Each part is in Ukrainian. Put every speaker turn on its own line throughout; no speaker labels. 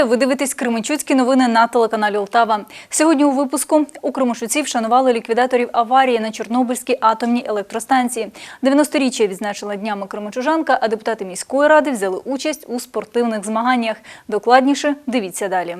Вітаю! Ви дивитесь Кременчуцькі новини на телеканалі Олтава. Сьогодні у випуску у Кременчуці вшанували ліквідаторів аварії на Чорнобильській атомній електростанції. 90-річчя відзначила днями Кременчужанка, а депутати міської ради взяли участь у спортивних змаганнях. Докладніше дивіться далі.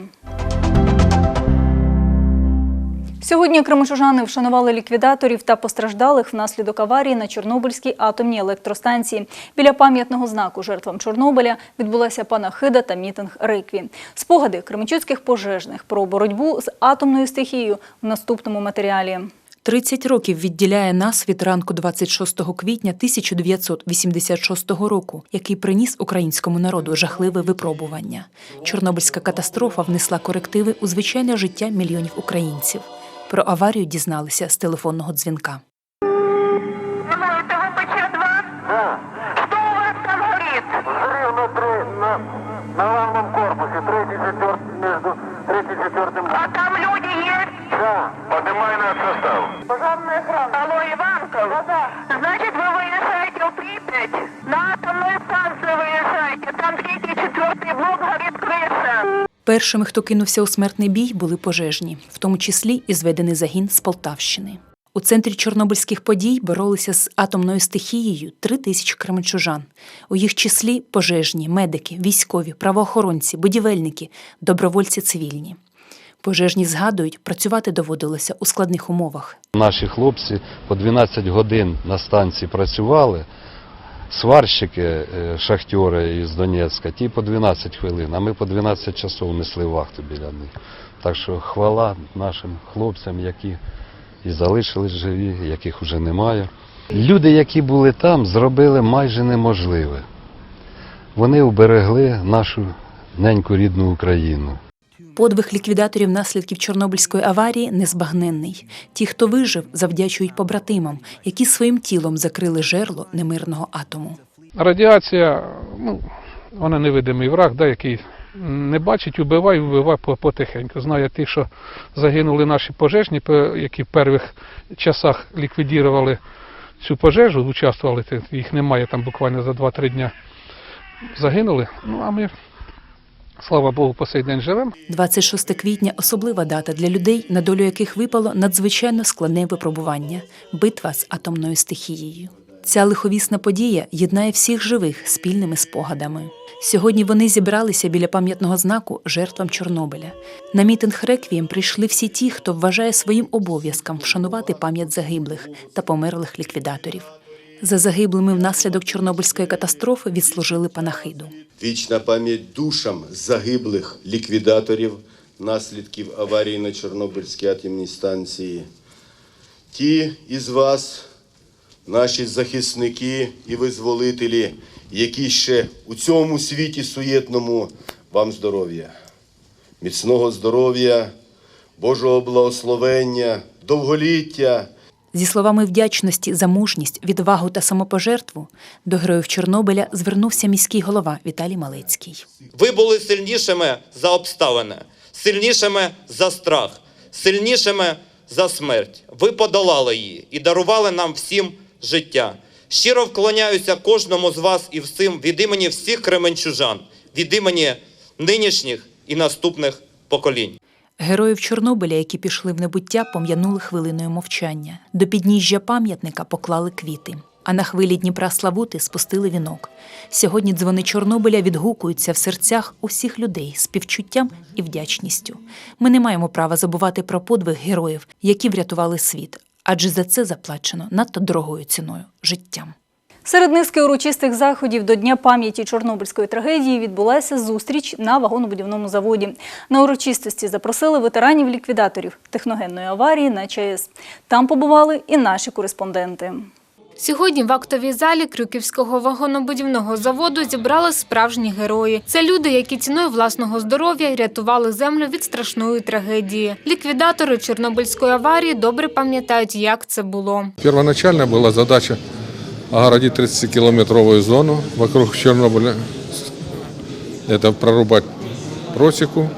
Сьогодні кременчужани вшанували ліквідаторів та постраждалих внаслідок аварії на Чорнобильській атомній електростанції. Біля пам'ятного знаку жертвам Чорнобиля відбулася панахида та мітинг рекві. Спогади кременчуцьких пожежних про боротьбу з атомною стихією в наступному матеріалі.
30 років відділяє нас від ранку 26 квітня 1986 року, який приніс українському народу жахливе випробування. Чорнобильська катастрофа внесла корективи у звичайне життя мільйонів українців. Про аварію дізналися з телефонного дзвінка. Першими, хто кинувся у смертний бій, були пожежні, в тому числі і зведений загін з Полтавщини. У центрі чорнобильських подій боролися з атомною стихією три тисячі кременчужан. У їх числі пожежні, медики, військові, правоохоронці, будівельники, добровольці цивільні. Пожежні згадують, працювати доводилося у складних умовах.
Наші хлопці по 12 годин на станції працювали. Сварщики, е, шахтери із Донецька, ті по 12 хвилин, а ми по 12 часов несли вахту біля них. Так що хвала нашим хлопцям, які і залишились живі, яких вже немає. Люди, які були там, зробили майже неможливе. Вони уберегли нашу неньку рідну Україну.
Подвиг ліквідаторів наслідків Чорнобильської аварії незбагненний. Ті, хто вижив, завдячують побратимам, які своїм тілом закрили жерло немирного атому.
Радіація, ну, вона невидимий враг, да, який не бачить, убиває, вбиває потихеньку. Знає ті, що загинули наші пожежні, які в перших часах ліквідували цю пожежу, участвували, їх немає там буквально за 2-3 дня. Загинули. Ну а ми, слава Богу, по сей день живемо.
26 квітня особлива дата для людей, на долю яких випало надзвичайно складне випробування битва з атомною стихією. Ця лиховісна подія єднає всіх живих спільними спогадами. Сьогодні вони зібралися біля пам'ятного знаку жертвам Чорнобиля. На мітинг реквієм прийшли всі ті, хто вважає своїм обов'язком вшанувати пам'ять загиблих та померлих ліквідаторів. За загиблими внаслідок Чорнобильської катастрофи відслужили панахиду.
Вічна пам'ять душам загиблих ліквідаторів наслідків аварії на Чорнобильській атомній станції. Ті із вас, наші захисники і визволителі, які ще у цьому світі суєтному вам здоров'я, міцного здоров'я, Божого благословення, довголіття.
Зі словами вдячності за мужність, відвагу та самопожертву до героїв Чорнобиля звернувся міський голова Віталій Малецький.
Ви були сильнішими за обставини, сильнішими за страх, сильнішими за смерть. Ви подолали її і дарували нам всім життя. Щиро вклоняюся кожному з вас і всім від імені всіх кременчужан, від імені нинішніх і наступних поколінь.
Героїв Чорнобиля, які пішли в небуття, пом'янули хвилиною мовчання. До підніжжя пам'ятника поклали квіти. А на хвилі Дніпра Славути спустили вінок. Сьогодні дзвони Чорнобиля відгукуються в серцях усіх людей співчуттям і вдячністю. Ми не маємо права забувати про подвиг героїв, які врятували світ, адже за це заплачено надто дорогою ціною життям.
Серед низки урочистих заходів до Дня пам'яті Чорнобильської трагедії відбулася зустріч на вагонобудівному заводі. На урочистості запросили ветеранів-ліквідаторів техногенної аварії на ЧАЕС. Там побували і наші кореспонденти.
Сьогодні в актовій залі Крюківського вагонобудівного заводу зібрали справжні герої. Це люди, які ціною власного здоров'я рятували землю від страшної трагедії. Ліквідатори Чорнобильської аварії добре пам'ятають, як це було.
Первоначально была задача огородить 30-километровую зону вокруг Чернобыля. Это прорубать просеку,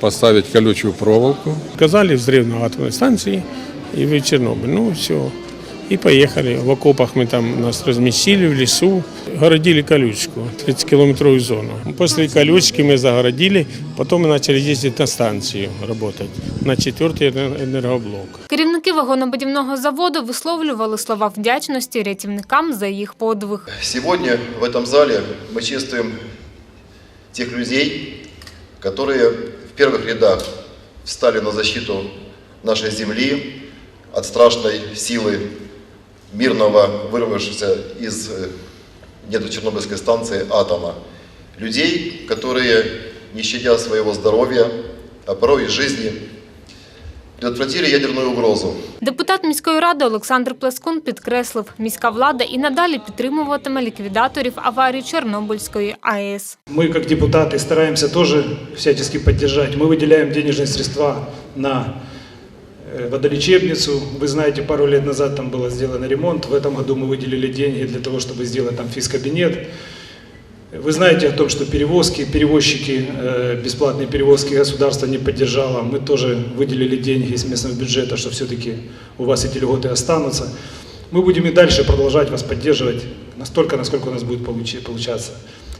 поставить колючую проволоку.
Казали взрыв на атомной станции и в Чернобыль. Ну, все.
И поехали. В окопах мы там нас разместили в лесу, городили колючку, 30-километровую зону. После колючки мы загородили, потом мы начали ездить на станцию работать, на четвертый эner- энергоблок.
Керівники вагонобудівного заводу висловлювали слова вдячності рятівникам за їх подвиг.
Сегодня в этом зале мы чествуем тех людей, которые в первых рядах встали на защиту нашей земли от страшной силы мирного, вырвавшегося из э, недр Чернобыльской станции атома. Людей, которые, не щадя своего здоровья, а порой и жизни, предотвратили ядерную угрозу.
Депутат міської ради Олександр Плескун підкреслив, міська влада і надалі підтримуватиме ліквідаторів аварії Чорнобильської АЕС.
Мы, как депутаты, стараемся тоже всячески поддержать. Мы выделяем денежные средства на э, водолечебницу. Вы знаете, пару лет назад там был сделан ремонт. В этом году мы выделили деньги для того, чтобы сделать там физкабинет. Вы знаете о том, что перевозки, перевозчики, э, бесплатные перевозки государство не поддержало. Мы тоже выделили деньги из местного бюджета, что все-таки у вас эти льготы останутся. Мы будем и дальше продолжать вас поддерживать настолько, насколько у нас будет получаться.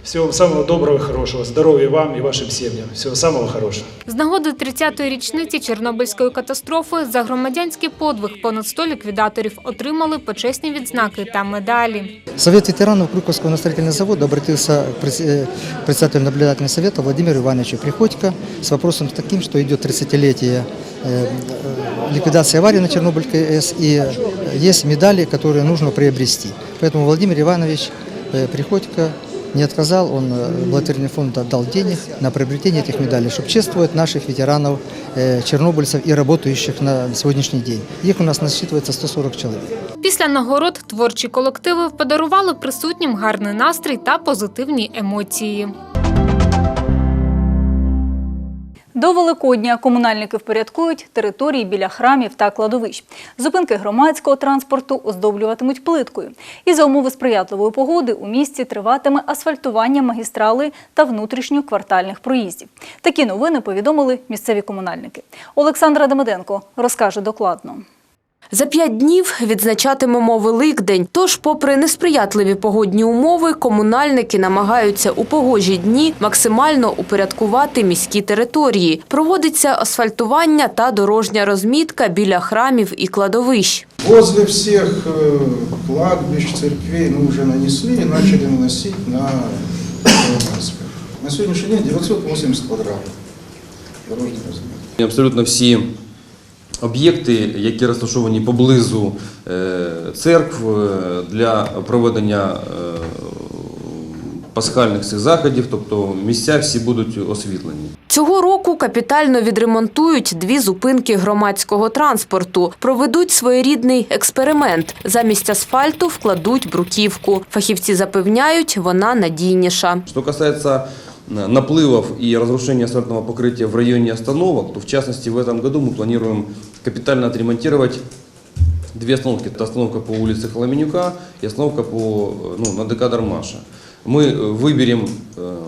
Всего вам самого доброго, хорошего, здоровья вам и вашим семьям. Всего самого хорошего.
З нагоди 30-ї річниці Чорнобильської катастрофи за громадянський подвиг понад 100 ліквідаторів отримали почесні відзнаки та медалі.
Совет ветеранов Крюковского настроительного завода обратился к пред- э, председателю наблюдательного совета Владимиру Ивановичу Приходько с вопросом таким, что идет 30-летие э, э, ликвидации аварии на Чернобыльской АЭС, и э, есть медали, которые нужно приобрести. Поэтому Владимир Иванович э, Приходько не отказал, он э, благотворительный фонд отдал денег на приобретение этих медалей, чтобы чествовать наших ветеранов, э, чернобыльцев и работающих на сегодняшний день. Их у нас насчитывается 140 человек.
Після нагород творчі колективи подарували присутнім гарний настрій та позитивні емоції.
До Великодня комунальники впорядкують території біля храмів та кладовищ. Зупинки громадського транспорту оздоблюватимуть плиткою. І за умови сприятливої погоди у місті триватиме асфальтування магістрали та внутрішньоквартальних проїздів. Такі новини повідомили місцеві комунальники. Олександра Демиденко розкаже докладно.
За п'ять днів відзначатимемо Великдень. Тож, попри несприятливі погодні умови, комунальники намагаються у погожі дні максимально упорядкувати міські території. Проводиться асфальтування та дорожня розмітка біля храмів і кладовищ.
Возле всех э, кладбищ, церквей мы уже нанесли и начали наносить на дорожный асфальт. На сегодняшний день 980 квадратов дорожной разметки.
Абсолютно всі об'єкти, які розташовані поблизу е, церкв е, для проведення е, пасхальних цих заходів, тобто місця всі будуть освітлені.
Цього року капітально відремонтують дві зупинки громадського транспорту. Проведуть своєрідний експеримент. Замість асфальту вкладуть бруківку. Фахівці запевняють, вона надійніша.
Касается э, наплывов и разрушения асфальтного покрытия в районе остановок, то в частности в этом году мы планируем капитально отремонтировать две остановки. Это остановка по улице Холоменюка и остановка по, э, ну, на ДК Дармаша. Мы э, выберем, э,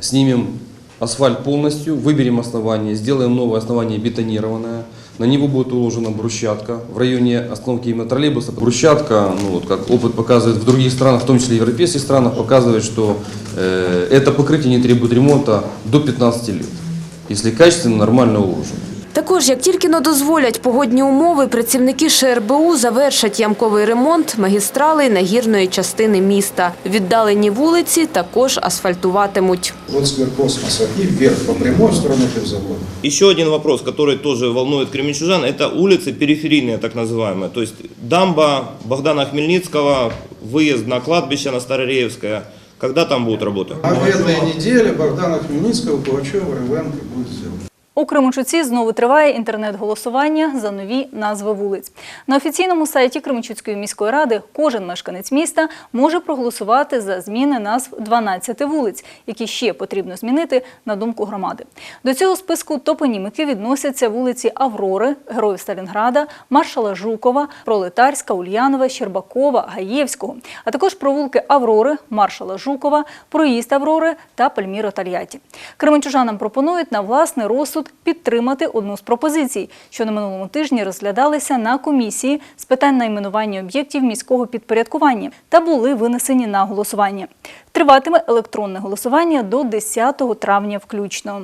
снимем асфальт полностью, выберем основание, сделаем новое основание бетонированное. На него будет уложена брусчатка. В районе остановки именно троллейбуса брусчатка, ну, вот как опыт показывает в других странах, в том числе европейских странах, показывает, что э, это покрытие не требует ремонта до 15 лет, если качественно, нормально уложено.
Також, як тільки не дозволять погодні умови, працівники ШРБУ завершать ямковий ремонт магістралей нагірної частини міста. Віддалені вулиці також асфальтуватимуть.
Вот сквер космоса и вверх по прямой в сторону пивзавода.
Еще один вопрос, который тоже волнует кременчужан, это улицы периферийные, так называемые. То есть дамба Богдана Хмельницкого, выезд на кладбище на Старореевское. Когда там будут работы?
На бедной неделе Богдана Хмельницкого, Пугачева, Рывенко будет сделано.
У Кременчуці знову триває інтернет-голосування за нові назви вулиць. На офіційному сайті Кременчуцької міської ради кожен мешканець міста може проголосувати за зміни назв 12 вулиць, які ще потрібно змінити на думку громади. До цього списку топонімики відносяться вулиці Аврори, Героїв Сталінграда, Маршала Жукова, Пролетарська, Ульянова, Щербакова, Гаєвського, а також провулки Аврори, Маршала Жукова, Проїзд Аврори та Пальміро Тольятті. Кременчужанам пропонують на власний розсуд розсуд підтримати одну з пропозицій, що на минулому тижні розглядалися на комісії з питань найменування об'єктів міського підпорядкування та були винесені на голосування. Триватиме електронне голосування до 10 травня включно.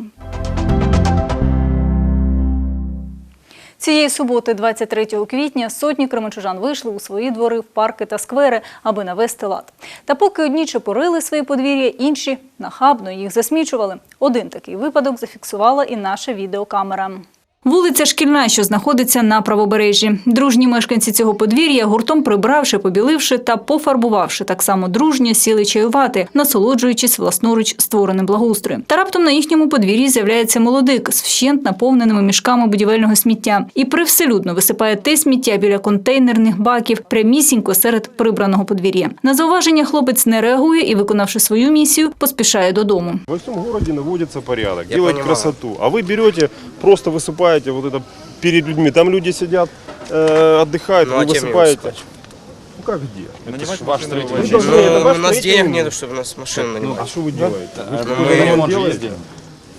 Цієї суботи, 23 квітня, сотні кременчужан вийшли у свої двори, в парки та сквери, аби навести лад. Та поки одні чепорили свої подвір'я, інші нахабно їх засмічували. Один такий випадок зафіксувала і наша відеокамера. Вулиця Шкільна, що знаходиться на правобережжі. Дружні мешканці цього подвір'я, гуртом прибравши, побіливши та пофарбувавши так само дружньо, сіли чаювати, насолоджуючись власноруч створеним благоустроєм. Та раптом на їхньому подвір'ї з'являється молодик з вщент наповненими мішками будівельного сміття і привселюдно висипає те сміття біля контейнерних баків прямісінько серед прибраного подвір'я. На зауваження хлопець не реагує і, виконавши свою місію, поспішає додому.
Во всем городе наводится порядок, делать красоту. А вы берете, просто высыпаете вот это перед людьми. Там люди сидят, э, отдыхают,
Ну,
вы
а им
высыпаете. Ну как где? Это ж
ваш
Вы должны, это
Ну,
ваш
у нас
строительный
денег нету, чтобы у нас машину
Ну,
нанимать.
а что вы делаете? Вы ж
Ну,
какой-то
мы-
ремонт делаете?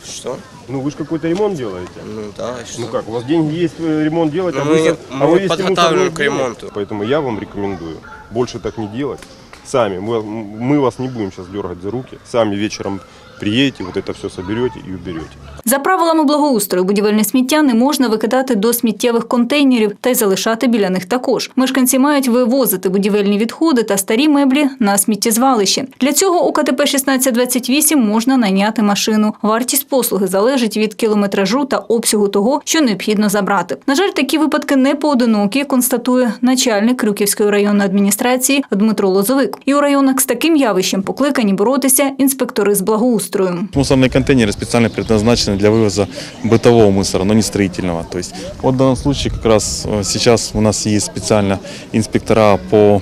Что?
Ну вы же какой-то ремонт делаете.
Ну да, и что?
Ну как, у вас деньги есть ремонт делать,
Ну,
а
мы
вы,
не-
со- а
мы
вы
подготавливаем к ремонту.
Поэтому я вам рекомендую больше так не делать. Сами, мы, мы вас не будем сейчас дергать за руки. Сами вечером приедете, вот это все соберете и уберете.
За правилами благоустрою будівельне сміття не можна викидати до сміттєвих контейнерів та й залишати біля них також. Мешканці мають вивозити будівельні відходи та старі меблі на сміттєзвалище. Для цього у КТП 1628 можна найняти машину. Вартість послуги залежить від кілометражу та обсягу того, що необхідно забрати. На жаль, такі випадки не поодинокі, констатує начальник Крюківської районної адміністрації Дмитро Лозовик. І у районах з таким явищем покликані боротися інспектори з благоустрою.
Мусорные контейнеры специально предназначены для вывоза бытового мусора, но не строительного. То есть вот в данном случае как раз э, сейчас у нас есть специально инспектора по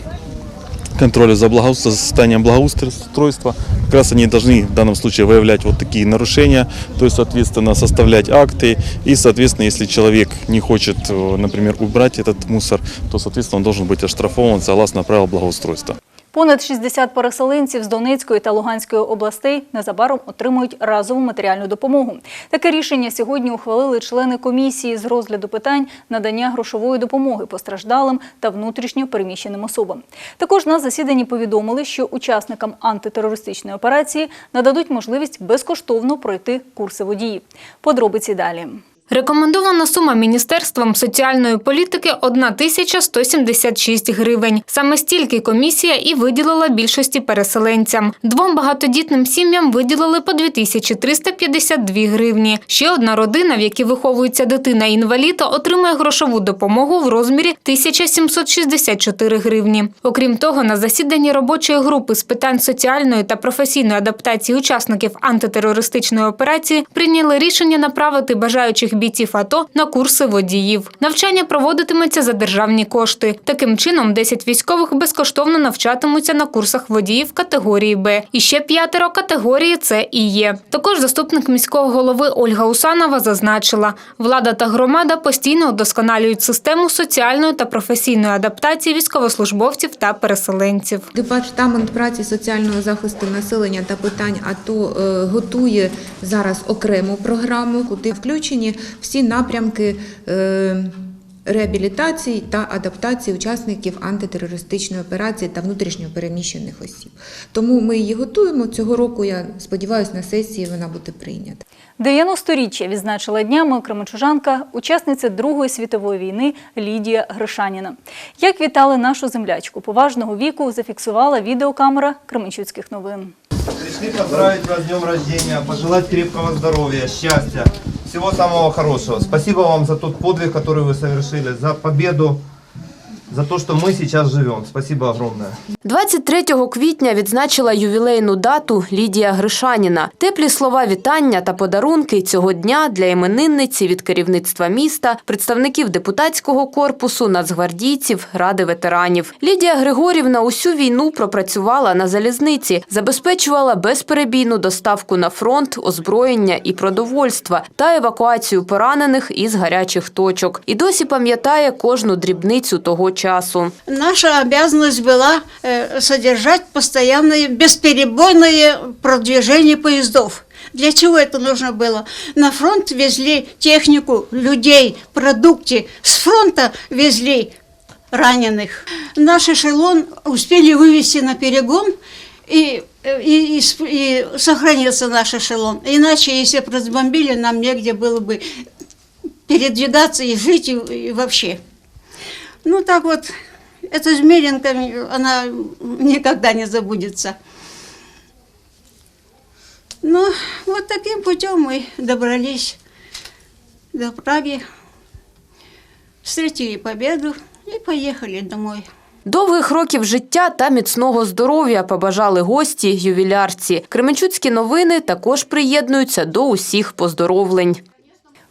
контролю за благоустройством, за состоянием благоустройства. Как раз они должны в данном случае выявлять вот такие нарушения, то есть, соответственно, составлять акты. И, соответственно, если человек не хочет, э, например, убрать этот мусор, то, соответственно, он должен быть оштрафован согласно правил благоустройства.
Понад 60 переселенців з Донецької та Луганської областей незабаром отримують разову матеріальну допомогу. Таке рішення сьогодні ухвалили члени комісії з розгляду питань надання грошової допомоги постраждалим та внутрішньо переміщеним особам. Також на засіданні повідомили, що учасникам антитерористичної операції нададуть можливість безкоштовно пройти курси водіїв. Подробиці далі.
Рекомендована сума Міністерством соціальної політики – 1176 гривень. Саме стільки комісія і виділила більшості переселенцям. Двом багатодітним сім'ям виділили по 2352 гривні. Ще одна родина, в якій виховується дитина-інвалід, отримує грошову допомогу в розмірі 1764 гривні. Окрім того, на засіданні робочої групи з питань соціальної та професійної адаптації учасників антитерористичної операції прийняли рішення направити бажаючих бійців АТО на курси водіїв. Навчання проводитиметься за державні кошти. Таким чином, 10 військових безкоштовно навчатимуться на курсах водіїв категорії Б. І ще п'ятеро категорії С і Є. Також заступник міського голови Ольга Усанова зазначила, влада та громада постійно удосконалюють систему соціальної та професійної адаптації військовослужбовців та переселенців.
Департамент праці соціального захисту населення та питань АТО е, готує зараз окрему програму, куди включені всі напрямки. е, Реабілітації та адаптації учасників антитерористичної операції та внутрішньо переміщених осіб. Тому ми її готуємо цього року. Я сподіваюся, на сесії вона буде прийнята.
90-річчя відзначила днями кременчужанка, учасниця Другої світової війни Лідія Гришаніна. Як вітали нашу землячку поважного віку, зафіксувала відеокамера Кременчуцьких новин.
Пришли поздравить вас с днем рождения, пожелать крепкого здоровья, счастья, всего самого хорошего. Спасибо вам за тот подвиг, который вы совершили, за победу, за то, что мы сейчас живем. Спасибо огромное.
23 квітня відзначила ювілейну дату Лідія Гришаніна. Теплі слова вітання та подарунки цього дня для іменинниці від керівництва міста, представників депутатського корпусу, нацгвардійців, ради ветеранів. Лідія Григорівна усю війну пропрацювала на залізниці, забезпечувала безперебійну доставку на фронт, озброєння і продовольства та евакуацію поранених із гарячих точок. І досі пам'ятає кожну дрібницю того часу.
Наша обязанность была э, содержать постоянное бесперебойное продвижение поездов. Для чего это нужно было? На фронт везли технику, людей, продукты. С фронта везли раненых. Наш эшелон успели вывести на перегон, и, и, и, и сохранился наш эшелон. Иначе, если бы разбомбили, нам негде было бы передвигаться и жить, и, и вообще. Ну так вот, эта Жмеренко, она никогда не забудется. Ну, вот таким путем мы добрались до Праги, встретили победу и поехали домой.
Довгих років життя та міцного здоров'я побажали гості ювілярці. Кременчуцькі новини також приєднуються до усіх поздоровлень.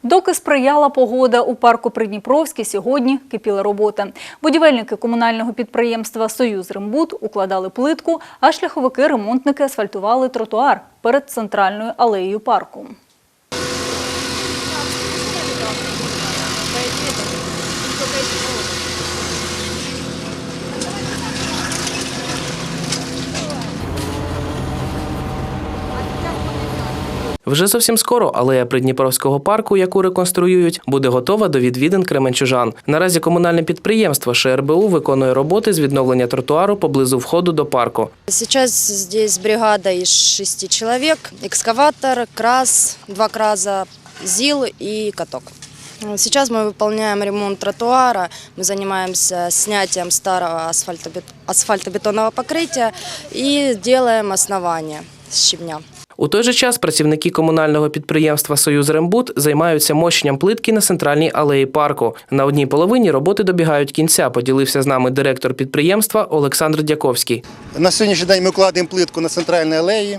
Доки сприяла погода у парку Придніпровський, сьогодні кипіла робота. Будівельники комунального підприємства Союз Рембут укладали плитку, а шляховики-ремонтники асфальтували тротуар перед центральною алеєю парку.
Вже зовсім скоро алея Придніпровського парку, яку реконструюють, буде готова до відвідин кременчужан. Наразі комунальне підприємство ШРБУ виконує роботи з відновлення тротуару поблизу входу до парку.
Сейчас здесь бригада из шести человек, экскаватор, крас, два краза, ЗИЛ и каток. Сейчас мы выполняем ремонт тротуара, мы занимаемся снятием старого асфальтобет- асфальтобетонного покрытия и делаем основание с щебня.
У той же час працівники комунального підприємства Союз Рембут займаються мощенням плитки на центральній алеї парку. На одній половині роботи добігають кінця. Поділився з нами директор підприємства Олександр Дяковський.
На сьогоднішній день ми вкладаємо плитку на центральній алеї.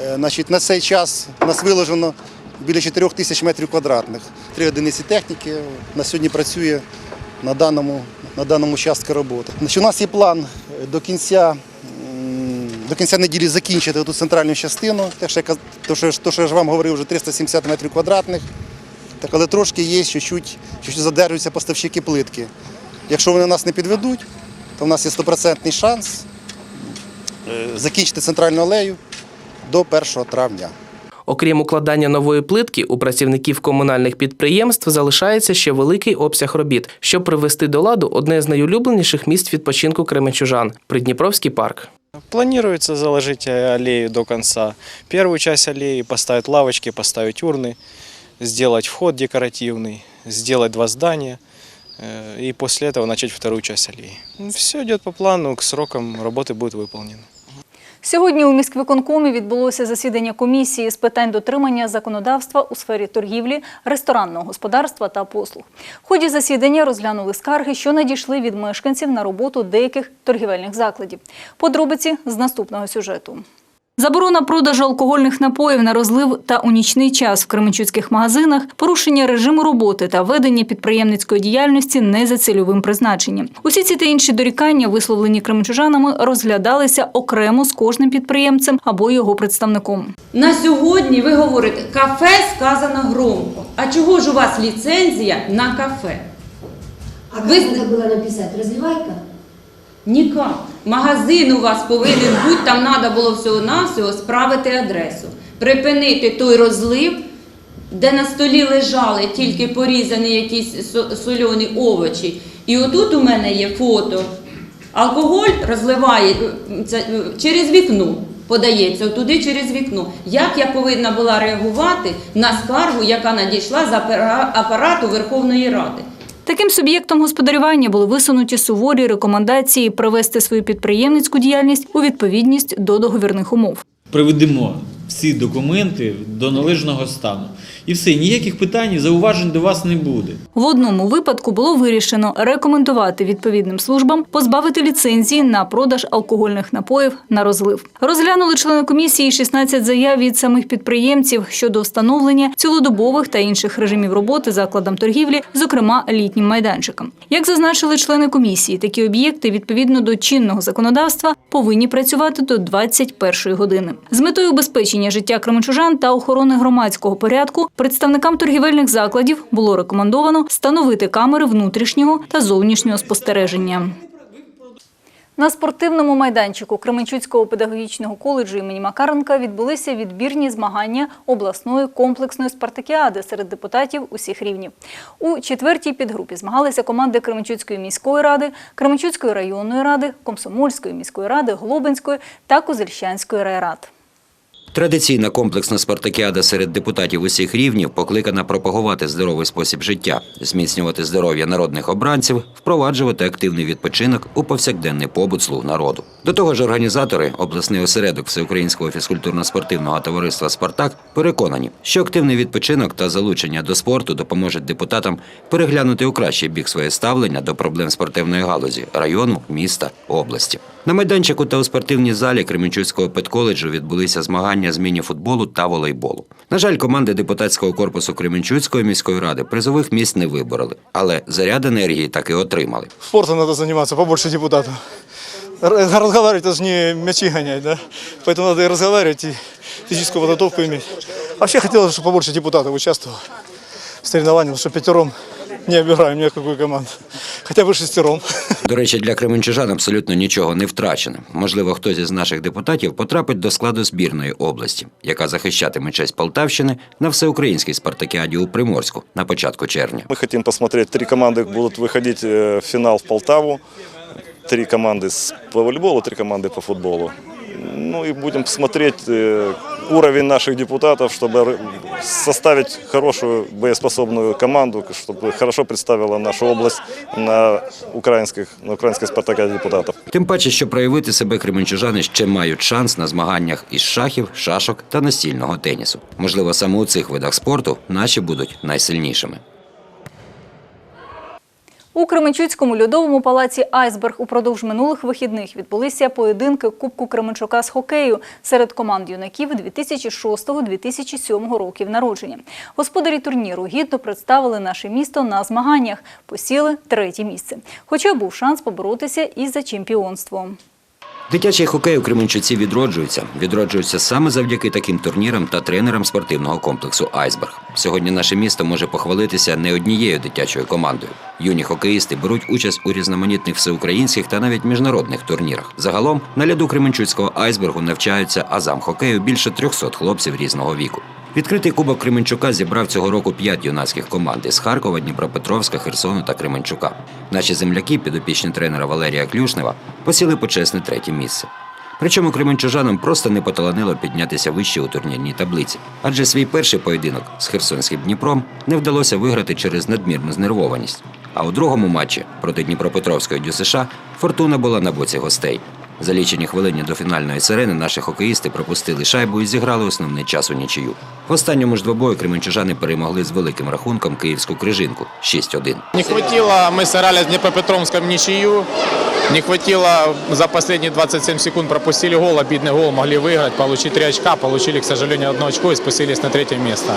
Е, Значить, на цей час нас виложено біля 4 тисяч метрів квадратних. Три одиниці техніки на сьогодні працює на даному, на даному частку роботи. Значить, у нас є план е, до кінця, до кінця неділі закінчити ту центральну частину. Те, що я, то, що, то, що я ж вам говорив, вже 370 метрів квадратних. Так, але трошки є, чуть-чуть, задержуються поставщики плитки. Якщо вони нас не підведуть, то в нас є стопроцентний шанс е, закінчити центральну алею до 1 травня.
Окрім укладання нової плитки, у працівників комунальних підприємств залишається ще великий обсяг робіт, щоб привести до ладу одне з найулюбленіших місць відпочинку кременчужан Придніпровський парк.
Планируется заложить аллею до конца. Первую часть аллеи поставить лавочки, поставить урны, сделать вход декоративный, сделать два здания э, и после этого начать вторую часть аллеи. Все идет по плану, к срокам работы будет выполнено.
Сьогодні у міськвиконкомі відбулося засідання комісії з питань дотримання законодавства у сфері торгівлі, ресторанного господарства та послуг. В ході засідання розглянули скарги, що надійшли від мешканців на роботу деяких торгівельних закладів. Подробиці з наступного сюжету. Заборона продажу алкогольних напоїв на розлив та у нічний час в кременчуцьких магазинах, порушення режиму роботи та ведення підприємницької діяльності не за цільовим призначенням. Усі ці та інші дорікання, висловлені кременчужанами, розглядалися окремо з кожним підприємцем або його представником.
На сьогодні ви говорите, кафе сказано громко. А чого ж у вас ліцензія на кафе?
А как надо было написать? Разливайка?
Ніяк. Магазин у вас повинен бути, там треба було всього-навсього справити адресу, припинити той розлив, де на столі лежали тільки порізані якісь со- сольоні овочі. І отут у мене є фото. Алкоголь розливає е, е, через вікно, подається туди через вікно. Як я повинна була реагувати на скаргу, яка надійшла з апарату Верховної Ради?
Таким суб'єктом господарювання були висунуті суворі рекомендації привести свою підприємницьку діяльність у відповідність до договірних умов.
Приведемо всі документи до належного стану. І все, ніяких питань і зауважень до вас не буде.
В одному випадку було вирішено рекомендувати відповідним службам позбавити ліцензії на продаж алкогольних напоїв на розлив. Розглянули члени комісії 16 заяв від самих підприємців щодо встановлення цілодобових та інших режимів роботи закладам торгівлі, зокрема літнім майданчикам. Як зазначили члени комісії, такі об'єкти відповідно до чинного законодавства повинні працювати до 21 години. З метою убезпечення життя кременчужан та охорони громадського порядку представникам торгівельних закладів було рекомендовано встановити камери внутрішнього та зовнішнього спостереження. На спортивному майданчику Кременчуцького педагогічного коледжу імені Макаренка відбулися відбірні змагання обласної комплексної спартакіади серед депутатів усіх рівнів. У четвертій підгрупі змагалися команди Кременчуцької міської ради, Кременчуцької районної ради, Комсомольської міської ради, Глобинської та Козельщанської райрад.
Традиційна комплексна спартакіада серед депутатів усіх рівнів покликана пропагувати здоровий спосіб життя, зміцнювати здоров'я народних обранців, впроваджувати активний відпочинок у повсякденний побут слуг народу. До того ж, організатори, обласний осередок Всеукраїнського фізкультурно-спортивного товариства Спартак переконані, що активний відпочинок та залучення до спорту допоможуть депутатам переглянути у кращий бік своє ставлення до проблем спортивної галузі району, міста, області. На майданчику та у спортивній залі Кременчуцького педколеджу відбулися змагання з міні-футболу та волейболу. На жаль, команди депутатського корпусу Кременчуцької міської ради призових місць не вибороли, але заряд енергії таки отримали.
Спортом надо заниматься, побольше депутатов. Р- Разговаривать, это же не мячи гонять, да? Поэтому надо и разговаривать, и физическую подготовку иметь. Вообще хотелось, чтобы побольше депутатов участвовало в соревнованиях, потому что пятером не обираем ни какую команду. Хотя бы шестером.
До речі, для кременчужан абсолютно нічого не втрачено. Можливо, хтось із наших депутатів потрапить до складу збірної області, яка захищатиме честь Полтавщини на всеукраїнській спартакіаді у Приморську на початку червня.
Мы хотим посмотреть, три команды будут выходить э, в финал в Полтаву. Три команды с- по волейболу, три команды по футболу. Ну и будем смотреть э, уровень наших депутатов, чтобы р- составить хорошую боеспособную команду, чтобы хорошо представила нашу область на украинских, на украинской спартакиаде депутатов.
Тим паче, що проявити себе кременчужани ще мають шанс на змаганнях із шахів, шашок та настільного тенісу. Можливо, саме у цих видах спорту наші будуть найсильнішими.
У Кременчуцькому льодовому палаці Айсберг упродовж минулих вихідних відбулися поєдинки Кубку Кременчука з хокею серед команд юнаків 2006-2007 років народження. Господарі турніру гідно представили наше місто на змаганнях, посіли третє місце. Хоча був шанс поборотися і за чемпіонство.
Дитячий хокей у Кременчуці відроджується. Відроджується саме завдяки таким турнірам та тренерам спортивного комплексу Айсберг. Сьогодні наше місто може похвалитися не однією дитячою командою. Юні хокеїсти беруть участь у різноманітних всеукраїнських та навіть міжнародних турнірах. Загалом на льоду Кременчуцького айсбергу навчаються азам хокею більше 300 хлопців різного віку. Відкритий кубок Кременчука зібрав цього року п'ять юнацьких команд із Харкова, Дніпропетровська, Херсону та Кременчука. Наші земляки, підопічні тренера Валерія Клюшнева, посіли почесне третє місце. Причому кременчужанам просто не поталанило піднятися вище у турнірній таблиці, адже свій перший поєдинок з херсонським Дніпром не вдалося виграти через надмірну знервованість. А у другому матчі проти Дніпропетровської ДЮСШ фортуна була на боці гостей. За лічені хвилини до фінальної сирени наші хокеїсти пропустили шайбу і зіграли основний час у нічию. В останньому ж двобою кременчужани перемогли з великим рахунком київську крижинку 6-1.
Не хватило, мы сыграли с Днепропетровском ничью. Не хватило, за последние 27 секунд пропустили гол, обидный гол, могли выиграть, получить 3 очка, получили, к сожалению, одно очко и спустились на третье место.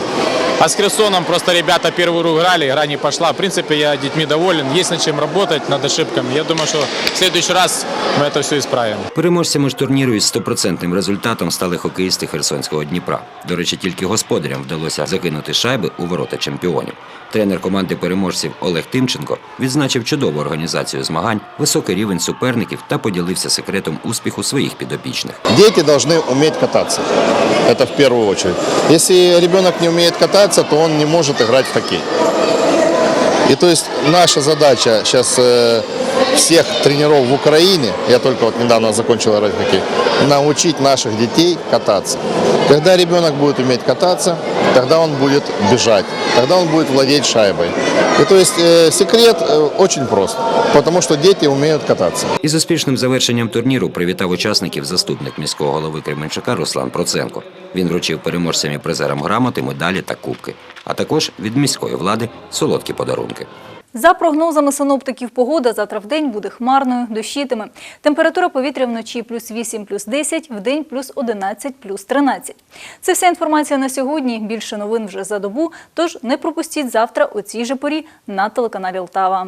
А с Херсоном просто ребята первую игру играли, игра не пошла. В принципе, я детьми доволен, есть над чем работать, над ошибками. Я думаю, что в следующий раз мы это все исправим.
Переможцями ж турніру із стопроцентним результатом стали хокеїсти Херсонського Дніпра. До речі, тільки господарям вдалося закинути шайби у ворота чемпіонів. Тренер команди переможців Олег Тимченко відзначив чудову організацію змагань, високий рівень суперників та поділився секретом успіху своїх підопічних.
Дети должны уметь кататься. Это в первую очередь. Если ребенок не умеет кататься, то он не может играть в хоккей. И то есть наша задача сейчас э, всех тренеров в Украине, я только вот недавно закончил играть научить наших детей кататься. Когда ребенок будет уметь кататься, тогда он будет бежать, тогда он будет владеть шайбой. И то есть э, секрет э, очень прост, потому что дети умеют кататься.
Із успішним завершенням турніру привітав учасників заступник міського голови Кременчука Руслан Проценко. Він вручив переможцям і призерам грамоти, медалі та кубки, а також від міської влади солодкі подарунки.
За прогнозами синоптиків, погода завтра в день буде хмарною, дощитиме. Температура повітря вночі плюс 8, плюс 10, в день плюс 11, плюс 13. Це вся інформація на сьогодні. Більше новин вже за добу, тож не пропустіть завтра о цій же порі на телеканалі Лтава.